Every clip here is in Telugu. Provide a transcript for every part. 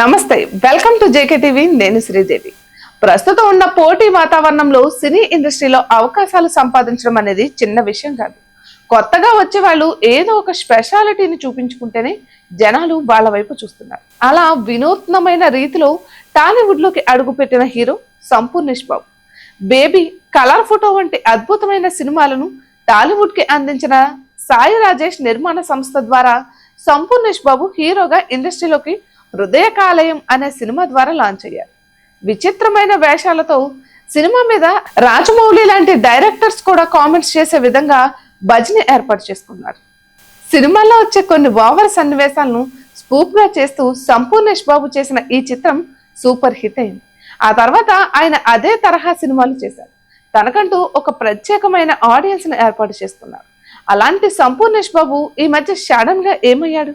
నమస్తే వెల్కమ్ టు జేకే టీవీ నేను శ్రీదేవి ప్రస్తుతం ఉన్న పోటీ వాతావరణంలో సినీ ఇండస్ట్రీలో అవకాశాలు సంపాదించడం అనేది చిన్న విషయం కాదు. కొత్తగా వచ్చే వాళ్ళు ఏదో ఒక స్పెషాలిటీని చూపించుకుంటేనే జనాలు వాళ్ళ వైపు చూస్తున్నారు. అలా వినూత్నమైన రీతిలో టాలీవుడ్లోకి అడుగుపెట్టిన hero Sampoornesh Babu baby colour photo వంటి అద్భుతమైన సినిమాలను టాలీవుడ్కి అందించిన సాయి రాజేష్ నిర్మాణ సంస్థ ద్వారా సంపూర్ణేష్ బాబు హీరోగా ఇండస్ట్రీలోకి హృదయకాలయం అనే సినిమా ద్వారా లాంచ్ అయ్యారు. విచిత్రమైన వేషాలతో సినిమా మీద రాజమౌళి లాంటి డైరెక్టర్స్ కూడా కామెంట్స్ చేసే విధంగా భజని ఏర్పాటు చేసుకున్నారు. సినిమాలో వచ్చే కొన్ని ఓవర్ సన్నివేశాలను స్పూప్గా చేస్తూ సంపూర్ణేష్ బాబు చేసిన ఈ చిత్రం సూపర్ హిట్ అయింది. ఆ తర్వాత ఆయన అదే తరహా సినిమాలు చేశారు. తనకంటూ ఒక ప్రత్యేకమైన ఆడియన్స్ను ఏర్పాటు చేసుకున్నారు. అలాంటి సంపూర్ణేష్ బాబు ఈ మధ్య సడన్గా ఏమయ్యాడు?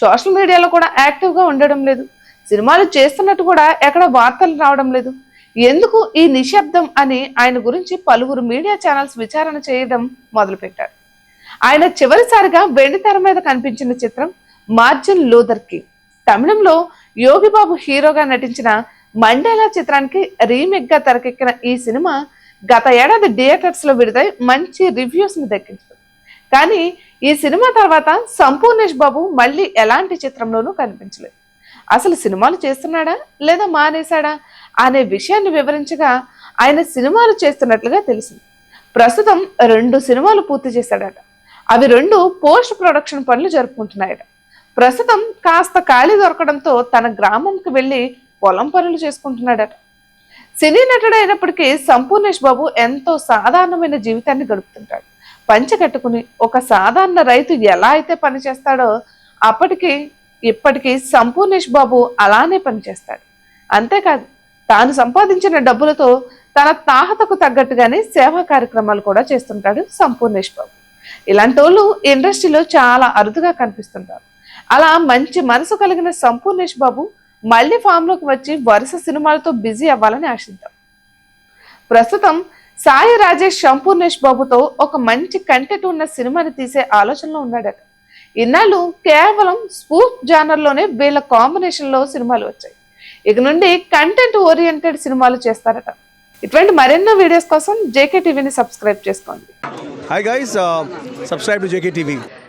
సోషల్ మీడియాలో కూడా యాక్టివ్గా ఉండడం లేదు. సినిమాలు చేస్తున్నట్టు కూడా ఎక్కడ వార్తలు రావడం లేదు. ఎందుకు ఈ నిశ్శబ్దం అని ఆయన గురించి పలువురు మీడియా ఛానల్స్ విచారణ చేయడం మొదలుపెట్టారు. ఆయన చివరిసారిగా వెండి తెర మీద కనిపించిన చిత్రం మార్జిన్ లూథర్కి. తమిళంలో యోగిబాబు హీరోగా నటించిన మండేలా చిత్రానికి రీమేక్గా తెరకెక్కిన ఈ సినిమా గత ఏడాది థియేటర్స్లో విడుదై మంచి రివ్యూస్ని దక్కించుకుంది కానీ ఈ సినిమా తర్వాత సంపూర్ణేష్ బాబు మళ్ళీ ఎలాంటి చిత్రంలోనూ కనిపించలేదు. అసలు సినిమాలు చేస్తున్నాడా లేదా మానేశాడా అనే విషయాన్ని వివరించగా ఆయన సినిమాలు చేస్తున్నట్లుగా తెలిసింది. ప్రస్తుతం రెండు సినిమాలు పూర్తి చేశాడట. అవి రెండు పోస్ట్ ప్రొడక్షన్ పనులు జరుపుకుంటున్నాయట. ప్రస్తుతం కాస్త ఖాళీ దొరకడంతో తన గ్రామంకి వెళ్ళి పొలం పనులు చేసుకుంటున్నాడట. సినీ నటుడు అయినప్పటికీ సంపూర్ణేష్ బాబు ఎంతో సాధారణమైన జీవితాన్ని గడుపుతుంటాడు. పంచె కట్టుకుని ఒక సాధారణ రైతు ఎలా అయితే పని చేస్తాడో అప్పటికి ఇప్పటికీ సంపూర్ణేష్ బాబు అలానే పనిచేస్తాడు అంతేకాదు తాను సంపాదించిన డబ్బులతో తన తాహతకు తగ్గట్టుగానే సేవా కార్యక్రమాలు కూడా చేస్తుంటాడు సంపూర్ణేష్ బాబు. ఇలాంటి వాళ్ళు ఇండస్ట్రీలో చాలా అరుదుగా కనిపిస్తుంటారు. అలా మంచి మనసు కలిగిన సంపూర్ణేష్ బాబు మళ్ళీ ఫామ్లోకి వచ్చి వరుస సినిమాలతో బిజీ అవ్వాలని ఆశిద్దాం. ప్రస్తుతం సాయి రాజేష్ శంపూర్ణేష్ బాబుతో ఒక మంచి కంటెంట్ ఉన్న సినిమాని తీసే ఆలోచనలో ఉన్నాడట. ఇన్నాళ్ళు కేవలం స్పూఫ్ జానర్లోనే వీళ్ళ కాంబినేషన్లో సినిమాలు వచ్చాయి. ఇక నుండి కంటెంట్ ఓరియంటెడ్ సినిమాలు చేస్తారట. ఇటువంటి మరెన్నో వీడియోస్ కోసం జేకే టీవీని సబ్స్క్రైబ్ చేసుకోండి. Hi guys subscribe to JK TV